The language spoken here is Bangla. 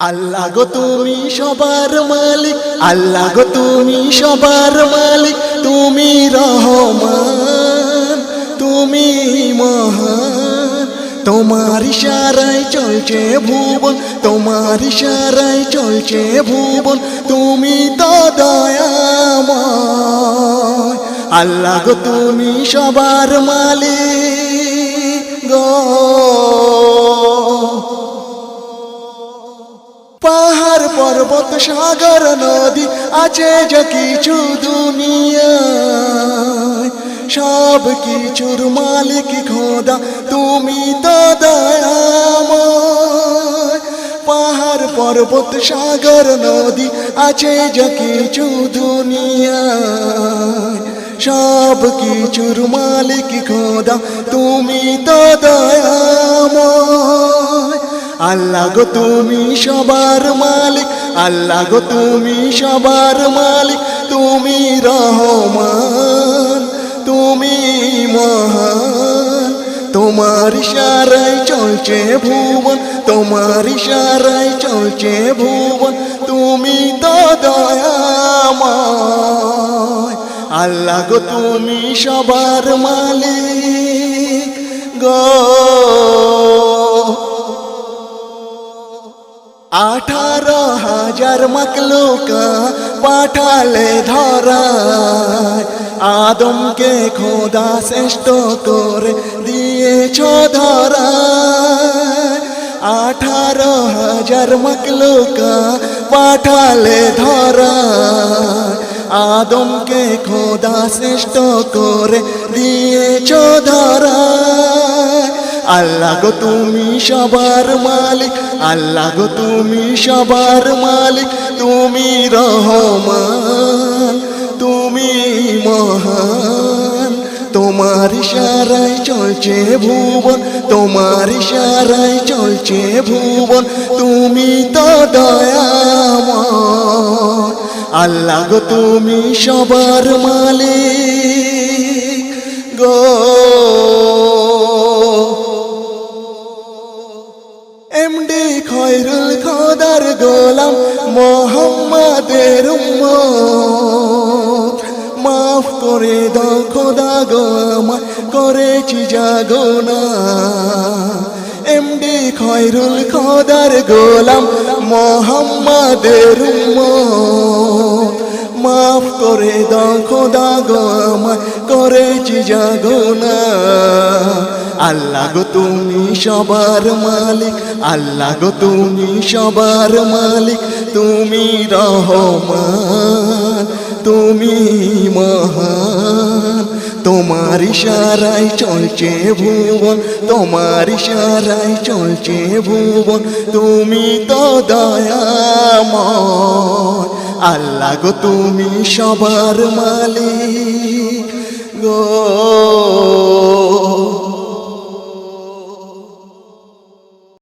আল্লাহ গো তুমি সবার মালিক, আল্লাহ গো তুমি সবার মালিক, তুমি রহমান, তুমি মহান। তোমার ইশারায় চলছে ভুবন, তোমার ইশারায় চলছে ভুবন, তুমি তো দয়াময়। আল্লাহ গো তুমি সবার মালিক গো। পর্বত সাগর নদী আছে যে কিছু দুনিয়ায় সব কিছুর মালিক খোদা, তুমি তো দয়াময়। পাহাড়, পর্বত, সাগর, নদী আছে যে কিছু দুনিয়ায় সব কিছুর মালিক খোদা, তুমি তো দয়াময়। আল্লাহ গো তুমি সবার মালিক, আল্লাহ গো তুমি সবার মালিক, তুমি রহমান, তুমি মহান। তোমার ইশারায় চলছে ভুবন, তোমার ইশারায় চলছে ভুবন, তুমি তো দয়াময়। আল্লাহ গো তুমি সবার মালিক গো। হাজার মকলুকা পাঠালে ধরায় আদমকে খোদা শ্রেষ্ঠ করে দিয়েছ ধরায় আঠারো হাজার মকলুকা পাঠালে ধরায় আদমকে খোদা শ্রেষ্ঠ করে দিয়েছ ধরায় আল্লাহ গো তুমি সবার মালিক, আল্লাহ গো তুমি সবার মালিক, তুমি রহমান, তুমি মহান। তোমার ইশারায় চলছে ভুবন, তোমার ইশারায় চলছে ভুবন, তুমি তো দয়াময়। আল্লাহ গো তুমি সবার মালিক গো। গোলাম মোহাম্মদের মাফ করে দাও খোদা গো আমায় করেছি জাগোনা এমডি খয়রুল খোদার গোলাম মোহাম্মদের মাফ করে দাও খোদা গো আমায় করেছি জাগোনা আল্লাহ গো তুমি সবার মালিক, আল্লাহ গো তুমি সবার মালিক, তুমি রহমান, তুমি মহান। তোমার ইশারায় চলছে ভুবন, তোমার ইশারায় চলছে ভুবন, তুমি তো দয়াময়। আল্লাহ গো তুমি সবার মালিক গো।